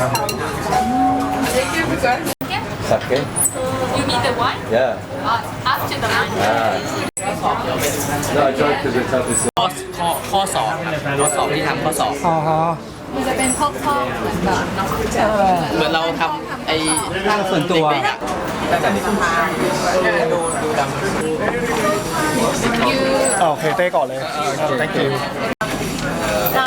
Sake? You mean the wine? Yeah. Uh, after the wine? Ah. No, I tried because it's obviously. ข้อข้อข้อสอบข้อสอบที่ทำข้อสอบ อ๋อมันจะเป็นข้อข้อเหมือนแบบเหมือนเราทำไอ้ส่วนตัว เด็กๆอะแต่แบบนี้ดูดูดำอ่าโอเคเต้ก่อนเลย thank you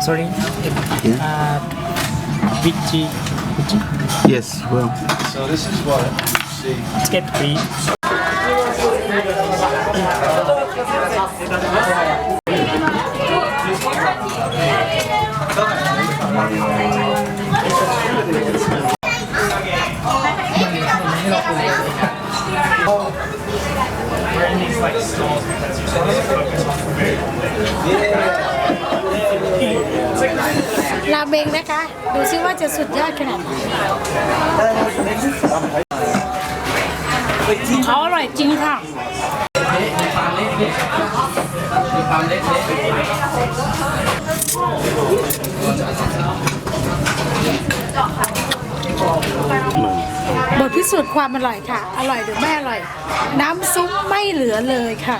sorry, yeah. uh, Yes, well. So this is what see. Let's get free. We're in these like stalls because you're supposed to on food. Yeah. ราเมงนะคะ ดูซิว่าจะสุดยอดขนาดไหนเขาอร่อยจริงค่ะบทพิสูจน์ความอร่อยค่ะ อร่อยหรือไม่อร่อย น้ำซุปไม่เหลือเลยค่ะ